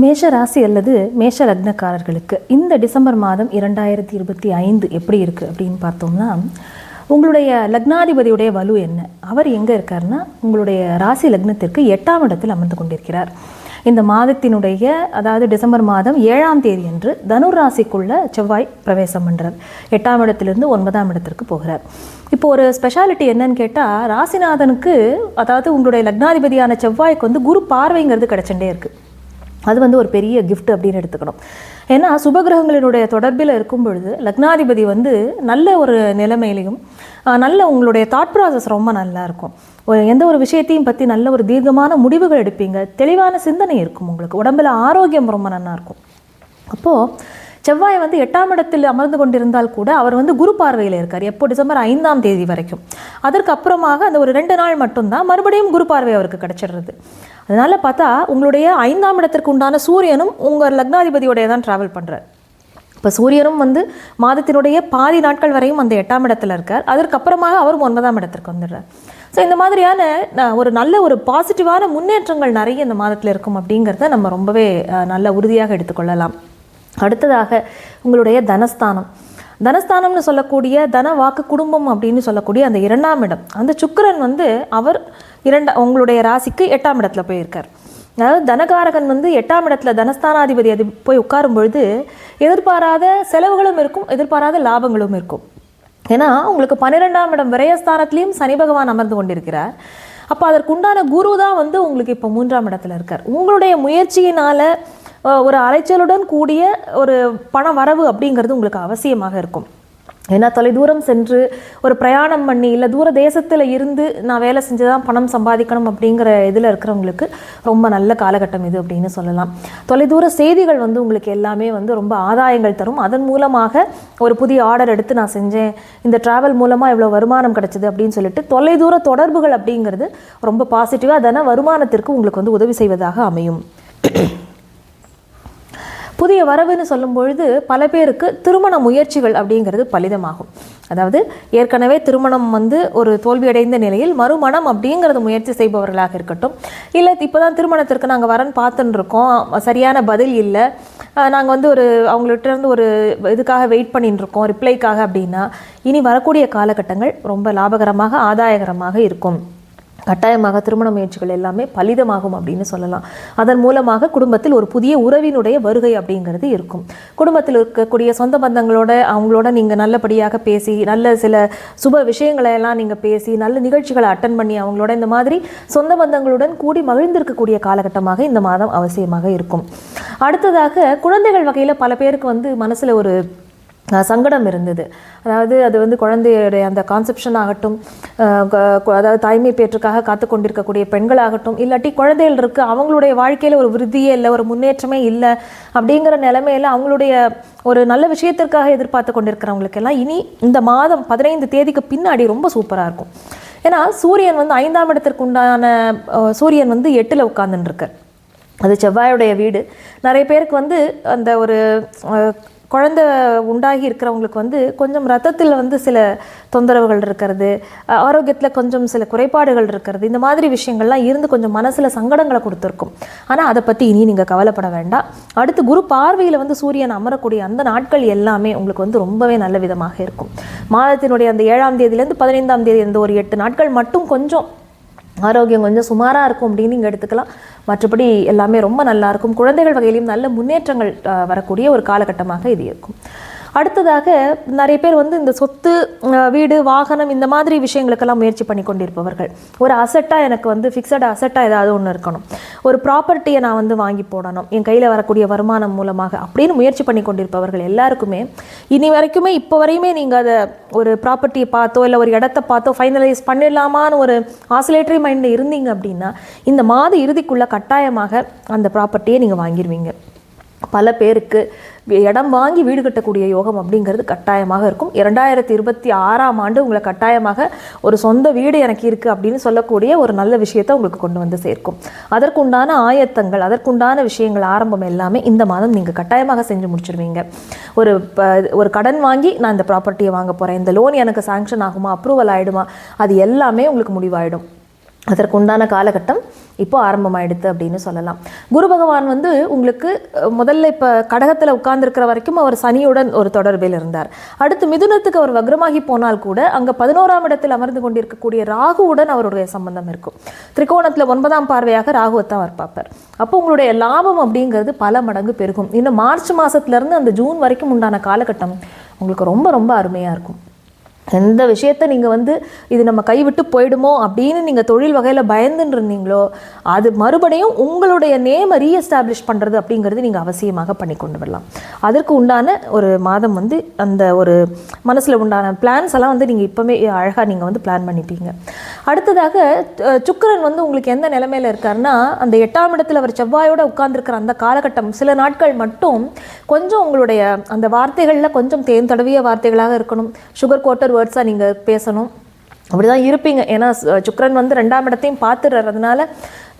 மேஷ ராசி அல்லது மேஷ லக்னக்காரர்களுக்கு இந்த டிசம்பர் மாதம் இரண்டாயிரத்தி இருபத்தி ஐந்து எப்படி இருக்குது அப்படின்னு பார்த்தோம்னா உங்களுடைய லக்னாதிபதியுடைய வலு என்ன? அவர் எங்கே இருக்காருன்னா உங்களுடைய ராசி லக்னத்திற்கு எட்டாம் இடத்தில் அமர்ந்து கொண்டிருக்கிறார். இந்த மாதத்தினுடைய அதாவது டிசம்பர் மாதம் ஏழாம் தேதி அன்று தனுர் ராசிக்குள்ள செவ்வாய் பிரவேசம் பண்ணுறார் எட்டாம் இடத்திலிருந்து ஒன்பதாம் இடத்திற்கு போகிறார். இப்போ ஒரு ஸ்பெஷாலிட்டி என்னன்னு கேட்டால் ராசிநாதனுக்கு அதாவது உங்களுடைய லக்னாதிபதியான செவ்வாய்க்கு வந்து குரு பார்வைங்கிறது கிடைச்சுட்டே இருக்குது அது வந்து ஒரு பெரிய கிஃப்ட் அப்படின்னு எடுத்துக்கணும். ஏன்னா சுபகிரகங்களினுடைய தொடர்பில் இருக்கும் பொழுது லக்னாதிபதி வந்து நல்ல ஒரு நிலைமையிலையும் நல்ல உங்களுடைய தாட் ப்ராசஸ் ரொம்ப நல்லா இருக்கும். ஒரு எந்த ஒரு விஷயத்தையும் பற்றி நல்ல ஒரு தீர்க்கமான முடிவுகள் எடுப்பீங்க. தெளிவான சிந்தனை இருக்கும் உங்களுக்கு. உடம்புல ஆரோக்கியம் ரொம்ப நல்லா இருக்கும். அப்போது செவ்வாய் வந்து எட்டாம் இடத்தில் அமர்ந்து கொண்டிருந்தால் கூட அவர் வந்து குரு பார்வையில் இருக்கார். எப்போ? டிசம்பர் ஐந்தாம் தேதி வரைக்கும். அதற்கு அப்புறமாக அந்த ஒரு ரெண்டு நாள் மட்டும்தான் மறுபடியும் குரு பார்வை அவருக்கு கிடச்சிடுறது. அதனால் பார்த்தா உங்களுடைய ஐந்தாம் இடத்திற்கு உண்டான சூரியனும் உங்கள் லக்னாதிபதியோடைய தான் ட்ராவல் பண்ணுறார் இப்போ சூரியனும் வந்து மாதத்தினுடைய பாதி நாட்கள் வரையும் அந்த எட்டாம் இடத்துல இருக்கார். அதற்கப்புறமாக அவரும் ஒன்பதாம் இடத்திற்கு வந்துடுறார். ஸோ இந்த மாதிரியான ஒரு நல்ல ஒரு பாசிட்டிவான முன்னேற்றங்கள் நிறைய இந்த மாதத்தில் இருக்கும் அப்படிங்கிறத நம்ம ரொம்பவே நல்ல உறுதியாக எடுத்துக்கொள்ளலாம். அடுத்ததாக உங்களுடைய தனஸ்தானம். தனஸ்தானம்னு சொல்லக்கூடிய தன வாக்கு குடும்பம் அப்படின்னு சொல்லக்கூடிய அந்த இரண்டாம் இடம். அந்த சுக்கரன் வந்து அவர் இரண்டா உங்களுடைய ராசிக்கு எட்டாம் இடத்துல போயிருக்கார். அதாவது தனகாரகன் வந்து எட்டாம் இடத்துல தனஸ்தானாதிபதி அது போய் உட்காரும் பொழுது எதிர்பாராத செலவுகளும் இருக்கும் எதிர்பாராத லாபங்களும் இருக்கும். ஏன்னா உங்களுக்கு பன்னிரெண்டாம் இடம் விரயஸ்தானத்திலையும் சனி பகவான் அமர்ந்து கொண்டிருக்கிறார். அப்போ அதற்குண்டான குரு தான் வந்து உங்களுக்கு இப்போ மூன்றாம் இடத்துல இருக்கார். உங்களுடைய முயற்சியினால் ஒரு அலைச்சலுடன் கூடிய ஒரு பண வரவு அப்படிங்கிறது உங்களுக்கு அவசியமாக இருக்கும். ஏன்னா தொலைதூரம் சென்று ஒரு பிரயாணம் பண்ணி இல்லை தூர தேசத்தில் இருந்து நான் வேலை செஞ்சு தான் பணம் சம்பாதிக்கணும் அப்படிங்கிற இதில் இருக்கிறவங்களுக்கு ரொம்ப நல்ல காலகட்டம் இது அப்படின்னு சொல்லலாம். தொலைதூர செய்திகள் வந்து உங்களுக்கு எல்லாமே வந்து ரொம்ப ஆதாயங்கள் தரும். அதன் மூலமாக ஒரு புதிய ஆர்டர் எடுத்து நான் செஞ்சேன் இந்த ட்ராவல் மூலமாக இவ்வளோ வருமானம் கிடச்சிது அப்படின்னு சொல்லிட்டு தொலைதூர தொடர்புகள் அப்படிங்கிறது ரொம்ப பாசிட்டிவாக அதனால் வருமானத்திற்கு உங்களுக்கு வந்து உதவி செய்வதாக அமையும். புதிய வரவுன்னு சொல்லும் பொழுது பல பேருக்கு திருமண முயற்சிகள் அப்படிங்கிறது பலிதமாகும். அதாவது ஏற்கனவே திருமணம் வந்து ஒரு தோல்வியடைந்த நிலையில் மறுமணம் அப்படிங்கிறது முயற்சி செய்பவர்களாக இருக்கட்டும். இல்லை இப்போ தான் திருமணத்திற்கு நாங்கள் வரன் பார்த்துன்னு இருக்கோம் சரியான பதில் இல்லை. நாங்கள் வந்து ஒரு அவங்கள்ட்ட இருந்து ஒரு இதுக்காக வெயிட் பண்ணிட்டு இருக்கோம் ரிப்ளைக்காக அப்படின்னா இனி வரக்கூடிய காலகட்டங்கள் ரொம்ப லாபகரமாக ஆதாயகரமாக இருக்கும். கட்டாயமாக திருமண முயற்சிகள் எல்லாமே பலிதமாகும் அப்படின்னு சொல்லலாம். அதன் மூலமாக குடும்பத்தில் ஒரு புதிய உறவினுடைய வருகை அப்படிங்கிறது இருக்கும். குடும்பத்தில் இருக்கக்கூடிய சொந்த பந்தங்களோட அவங்களோட நீங்கள் நல்லபடியாக பேசி நல்ல சில சுப விஷயங்களை எல்லாம் நீங்கள் பேசி நல்ல நிகழ்ச்சிகளை அட்டன் பண்ணி அவங்களோட இந்த மாதிரி சொந்த பந்தங்களுடன் கூடி மகிழ்ந்திருக்கக்கூடிய காலகட்டமாக இந்த மாதம் அவசியமாக இருக்கும். அடுத்ததாக குழந்தைகள் வகையில் பல பேருக்கு வந்து மனசில் ஒரு சங்கடம் இருந்தது. அதாவது அது வந்து குழந்தையுடைய அந்த கான்செப்ஷன் ஆகட்டும் அதாவது தாய்மை பேற்றுக்காக காத்து கொண்டிருக்கக்கூடிய பெண்களாகட்டும் இல்லாட்டி குழந்தைகள் இருக்குது அவங்களுடைய வாழ்க்கையில் ஒரு விருத்தியே இல்லை ஒரு முன்னேற்றமே இல்லை அப்படிங்கிற நிலமையில அவங்களுடைய ஒரு நல்ல விஷயத்திற்காக எதிர்பார்த்து கொண்டிருக்கிறவங்களுக்கெல்லாம் இனி இந்த மாதம் பதினைந்து தேதிக்கு பின்னாடி ரொம்ப சூப்பராக இருக்கும். ஏன்னா சூரியன் வந்து ஐந்தாம் இடத்திற்கு உண்டான சூரியன் வந்து எட்டில் உட்கார்ந்துட்டுருக்கார் அது செவ்வாயுடைய வீடு. நிறைய பேருக்கு வந்து அந்த ஒரு குழந்தை உண்டாகி இருக்கிறவங்களுக்கு வந்து கொஞ்சம் ரத்தத்தில் வந்து சில தொந்தரவுகள் இருக்கிறது ஆரோக்கியத்தில் கொஞ்சம் சில குறைபாடுகள் இருக்கிறது இந்த மாதிரி விஷயங்கள்லாம் இருந்து கொஞ்சம் மனசில் சங்கடங்களை கொடுத்துருக்கும். ஆனால் அதை பற்றி இனி நீங்கள் கவலைப்பட வேண்டாம். அடுத்து குரு பார்வையில் வந்து சூரியன் அமரக்கூடிய அந்த நாட்கள் எல்லாமே உங்களுக்கு வந்து ரொம்பவே நல்ல விதமாக இருக்கும். மாதத்தினுடைய அந்த ஏழாம் தேதியிலேருந்து பதினைந்தாம் தேதி இந்த ஒரு எட்டு நாட்கள் மட்டும் கொஞ்சம் ஆரோக்கியம் கொஞ்சம் சுமாராக இருக்கும் அப்படின்னு நீங்கள் எடுத்துக்கலாம். மற்றபடி எல்லாமே ரொம்ப நல்லா இருக்கும். குழந்தைகள் வகையிலையும் நல்ல முன்னேற்றங்கள் வரக்கூடிய ஒரு காலகட்டமாக இது இருக்கும். அடுத்ததாக நிறைய பேர் வந்து இந்த சொத்து வீடு வாகனம் இந்த மாதிரி விஷயங்களுக்கெல்லாம் முயற்சி பண்ணி கொண்டிருப்பவர்கள். ஒரு அசட்டாக எனக்கு வந்து ஃபிக்ஸட் அசட்டாக ஏதாவது ஒன்று இருக்கணும். ஒரு ப்ராப்பர்ட்டியை நான் வந்து வாங்கி போடணும். என் கையில் வரக்கூடிய வருமானம் மூலமாக அப்படின்னு முயற்சி பண்ணி கொண்டிருப்பவர்கள் எல்லாருக்குமே இனி வரைக்குமே இப்போ வரையுமே நீங்கள் அதை ஒரு ப்ராப்பர்ட்டியை பார்த்தோ இல்லை ஒரு இடத்த பார்த்தோ ஃபைனலைஸ் பண்ணிடலாமான்னு ஒரு ஆசிலேட்டரி மைண்டில் இருந்தீங்க அப்படின்னா இந்த மாத இறுதிக்குள்ளே கட்டாயமாக அந்த ப்ராப்பர்ட்டியை நீங்கள் வாங்கிடுவீங்க பல பேருக்கு இடம் வாங்கி வீடு கட்டக்கூடிய யோகம் அப்படிங்கிறது கட்டாயமாக இருக்கும். இரண்டாயிரத்தி இருபத்தி ஆறாம் ஆண்டு உங்களை கட்டாயமாக ஒரு சொந்த வீடு எனக்கு இருக்குது அப்படின்னு சொல்லக்கூடிய ஒரு நல்ல விஷயத்தை உங்களுக்கு கொண்டு வந்து சேர்க்கும். அதற்குண்டான ஆயத்தங்கள் அதற்குண்டான விஷயங்கள் ஆரம்பம் எல்லாமே இந்த மாதம் நீங்கள் கட்டாயமாக செஞ்சு முடிச்சிருவீங்க. ஒரு ப- ஒரு கடன் வாங்கி நான் இந்த ப்ராப்பர்ட்டியை வாங்க போகிறேன் இந்த லோன் எனக்கு சாங்ஷன் ஆகுமா அப்ரூவல் ஆகிடுமா அது எல்லாமே உங்களுக்கு முடிவாயிடும். அதற்குண்டான காலகட்டம் இப்போ ஆரம்பமாயிடுது அப்படின்னு சொல்லலாம். குரு பகவான் வந்து உங்களுக்கு முதல்ல இப்போ கடகத்தில் உட்கார்ந்துருக்கிற வரைக்கும் அவர் சனியுடன் ஒரு தொடர்பில் இருந்தார். அடுத்து மிதுனத்துக்கு அவர் வக்ரமாகி போனால் கூட அங்கே பதினோராம் இடத்தில் அமர்ந்து கொண்டிருக்கக்கூடிய ராகுவுடன் அவருடைய சம்பந்தம் இருக்கும். திரிகோணத்தில் ஒன்பதாம் பார்வையாக ராகுவைத்தான் அவர் பார்ப்பார். அப்போ உங்களுடைய லாபம் அப்படிங்கிறது பல மடங்கு பெருகும். இன்னும் மார்ச் மாதத்துலேருந்து அந்த ஜூன் வரைக்கும் உண்டான காலகட்டம் உங்களுக்கு ரொம்ப ரொம்ப அருமையாக இருக்கும். எந்த விஷயத்த நீங்கள் வந்து இது நம்ம கைவிட்டு போயிடுமோ அப்படின்னு நீங்கள் தொழில் வகையில் பயந்துன்னு இருந்தீங்களோ அது மறுபடியும் உங்களுடைய நேமை ரீஎஸ்டாப்ளிஷ் பண்ணுறது அப்படிங்கிறது நீங்கள் அவசியமாக பண்ணி கொண்டு வரலாம். அதற்கு உண்டான ஒரு மாதம் வந்து அந்த ஒரு மனசில் உண்டான பிளான்ஸ் எல்லாம் வந்து நீங்கள் இப்போவே அழகாக நீங்கள் வந்து பிளான் பண்ணிப்பீங்க அடுத்ததாக சுக்கரன் சுக்கிரன் வந்து உங்களுக்கு எந்த நிலைமையில் இருக்காருன்னா அந்த எட்டாம் இடத்துல அவர் செவ்வாயோடு உட்கார்ந்துருக்கிற அந்த காலகட்டம் சில நாட்கள் மட்டும் கொஞ்சம் உங்களுடைய அந்த வார்த்தைகளில் கொஞ்சம் தேன் தடவிய வார்த்தைகளாக இருக்கணும். சுகர் கோட்டர் வேர்ட்ஸாக நீங்கள் பேசணும். அப்படிதான் இருப்பீங்க. ஏன்னா சுக்ரன் வந்து ரெண்டாம் இடத்தையும் பார்த்துடுறதுனால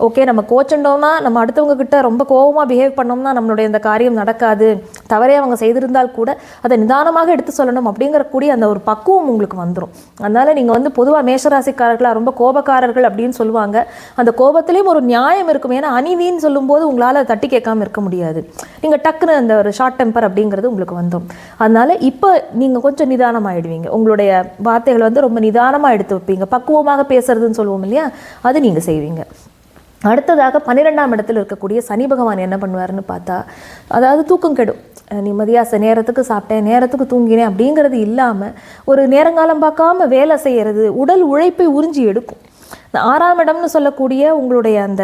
ஓகே நம்ம கோச்சண்டோம்னா நம்ம அடுத்தவங்க கிட்ட ரொம்ப கோவமாக பிஹேவ் பண்ணோம்னா நம்மளுடைய இந்த காரியம் நடக்காது. தவறே அவங்க செய்திருந்தால் கூட அதை நிதானமாக எடுத்து சொல்லணும் அப்படிங்கிற கூடிய அந்த ஒரு பக்குவம் உங்களுக்கு வந்துடும் அதனால் நீங்கள் வந்து பொதுவாக மேஷராசிக்காரர்களாக ரொம்ப கோபக்காரர்கள் அப்படின்னு சொல்லுவாங்க. அந்த கோபத்திலையும் ஒரு நியாயம் இருக்கும். ஏன்னா அநீதின்னு சொல்லும்போது உங்களால் தட்டி கேட்காம இருக்க முடியாது. நீங்கள் டக்குன்னு அந்த ஒரு ஷார்ட் டெம்பர் அப்படிங்கிறது உங்களுக்கு வந்துடும் அதனால் இப்போ நீங்கள் கொஞ்சம் நிதானமாயிடுவீங்க. உங்களுடைய வார்த்தைகளை வந்து ரொம்ப நிதானமாக எடுத்து வைப்பீங்க. பக்குவமாக பேசுறதுன்னு சொல்லுவோம் இல்லையா? அது நீங்கள் செய்வீங்க. அடுத்ததாக பன்னிரெண்டாம் இடத்துல இருக்கக்கூடிய சனி பகவான் என்ன பண்ணுவாருன்னு பார்த்தா அதாவது தூக்கம் கெடும். நிம்மதியாக ச நேரத்துக்கு சாப்பிட்டேன் நேரத்துக்கு தூங்கினேன் அப்படிங்கிறது இல்லாமல் ஒரு நேரங்காலம் பார்க்காம வேலை செய்கிறது உடல் உழைப்பை உறிஞ்சி எடுக்கும். இந்த ஆறாம் இடம்னு சொல்லக்கூடிய உங்களுடைய அந்த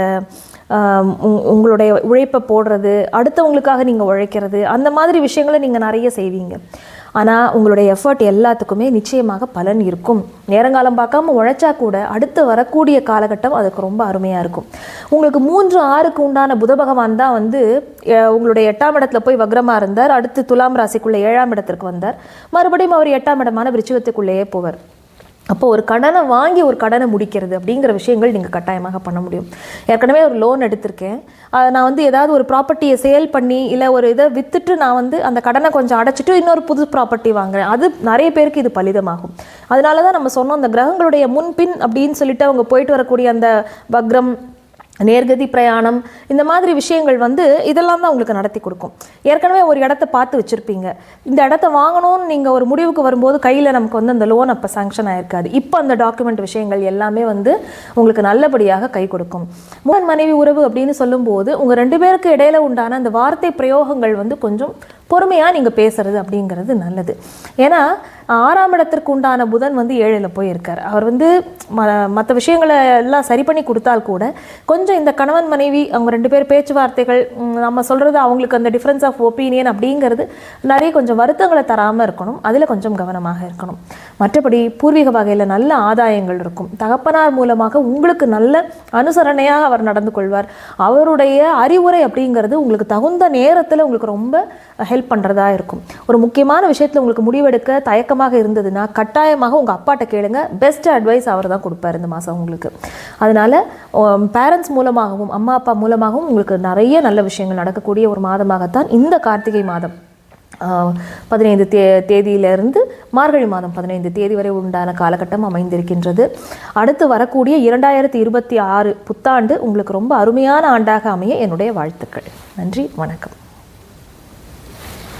உங்களுடைய உழைப்பை போடுறது அடுத்தவங்களுக்காக நீங்கள் உழைக்கிறது அந்த மாதிரி விஷயங்களை நீங்கள் நிறைய செய்வீங்க. ஆனால் உங்களுடைய எஃபர்ட் எல்லாத்துக்குமே நிச்சயமாக பலன் இருக்கும். நேரங்காலம் பார்க்காம உழைச்சா கூட அடுத்து வரக்கூடிய காலகட்டம் அதுக்கு ரொம்ப அருமையாக இருக்கும். உங்களுக்கு மூன்று ஆறுக்கு உண்டான புத பகவான் தான் வந்து உங்களுடைய எட்டாம் இடத்துல போய் வக்ரமாக இருந்தார். அடுத்து துலாம் ராசிக்குள்ளே ஏழாம் இடத்திற்கு வந்தார். மறுபடியும் அவர் எட்டாம் இடமான விருச்சிகத்துக்குள்ளேயே போவார். அப்போ ஒரு கடனை வாங்கி ஒரு கடனை முடிக்கிறது அப்படிங்கிற விஷயங்கள் நீங்கள் கட்டாயமாக பண்ண முடியும். ஏற்கனவே ஒரு லோன் எடுத்திருக்கேன். அதை நான் வந்து ஏதாவது ஒரு ப்ராப்பர்ட்டியை சேல் பண்ணி இல்லை ஒரு இதை விற்றுட்டு நான் வந்து அந்த கடனை கொஞ்சம் அடைச்சிட்டு இன்னொரு புது ப்ராப்பர்ட்டி வாங்குறேன். அது நிறைய பேருக்கு இது பலிதமாகும். அதனால தான் நம்ம சொன்னோம் அந்த கிரகங்களுடைய முன்பின் அப்படின்னு சொல்லிட்டு அவங்க போயிட்டு வரக்கூடிய அந்த வக்ரம் நேர்கதி பிரயாணம் இந்த மாதிரி விஷயங்கள் வந்து இதெல்லாம் தான் உங்களுக்கு நடத்தி கொடுக்கும். ஏற்கனவே ஒரு இடத்த பார்த்து வச்சுருப்பீங்க. இந்த இடத்த வாங்கணும்னு நீங்கள் ஒரு முடிவுக்கு வரும்போது கையில் நமக்கு வந்து அந்த லோன் அப்போ சாங்ஷன் ஆயிருக்காது. இப்போ அந்த டாக்குமெண்ட் விஷயங்கள் எல்லாமே வந்து உங்களுக்கு நல்லபடியாக கை கொடுக்கும். மூணு மனைவி உறவு அப்படின்னு சொல்லும்போது உங்கள் ரெண்டு பேருக்கு இடையில உண்டான அந்த வார்த்தை பிரயோகங்கள் வந்து கொஞ்சம் பொறுமையாக நீங்கள் பேசுறது அப்படிங்கிறது நல்லது. ஏன்னா ஆறாம் இடத்திற்கு உண்டான புதன் வந்து ஏழில் போய் இருக்கார் அவர் வந்து ம மற்ற விஷயங்களை எல்லாம் சரி பண்ணி கொடுத்தால் கூட கொஞ்சம் இந்த கணவன் மனைவி அவங்க ரெண்டு பேர் பேச்சுவார்த்தைகள் நம்ம சொல்கிறது அவங்களுக்கு அந்த டிஃப்ரென்ஸ் ஆஃப் ஒப்பீனியன் அப்படிங்கிறது நிறைய கொஞ்சம் வருத்தங்களை தராமல் இருக்கணும். அதில் கொஞ்சம் கவனமாக இருக்கணும். மற்றபடி பூர்வீக வகையில் நல்ல ஆதாயங்கள் இருக்கும். தகப்பனார் மூலமாக உங்களுக்கு நல்ல அனுசரணையாக அவர் நடந்து கொள்வார். அவருடைய அறிவுரை அப்படிங்கிறது உங்களுக்கு தகுந்த நேரத்தில் உங்களுக்கு ரொம்ப ஹெல்ப் பண்ணுறதா இருக்கும். ஒரு முக்கியமான விஷயத்தில் உங்களுக்கு முடிவெடுக்க தயக்கம் தயக்கமாக இருந்ததுன்னா கட்டாயமாக உங்கள் அப்பாட்ட கேளுங்க. பெஸ்ட் அட்வைஸ் அவர் தான் கொடுப்பார் இந்த மாதம் உங்களுக்கு. அதனால் பேரண்ட்ஸ் மூலமாகவும் அம்மா அப்பா மூலமாகவும் உங்களுக்கு நிறைய நல்ல விஷயங்கள் நடக்கக்கூடிய ஒரு மாதமாகத்தான் இந்த கார்த்திகை மாதம். பதினைந்து தே தேதியிலிருந்து மார்கழி மாதம் பதினைந்து தேதி வரை உண்டான காலகட்டம் அமைந்திருக்கின்றது. அடுத்து வரக்கூடிய இரண்டாயிரத்தி இருபத்தி ஆறு புத்தாண்டு உங்களுக்கு ரொம்ப அருமையான ஆண்டாக அமைய என்னுடைய வாழ்த்துக்கள். நன்றி வணக்கம்.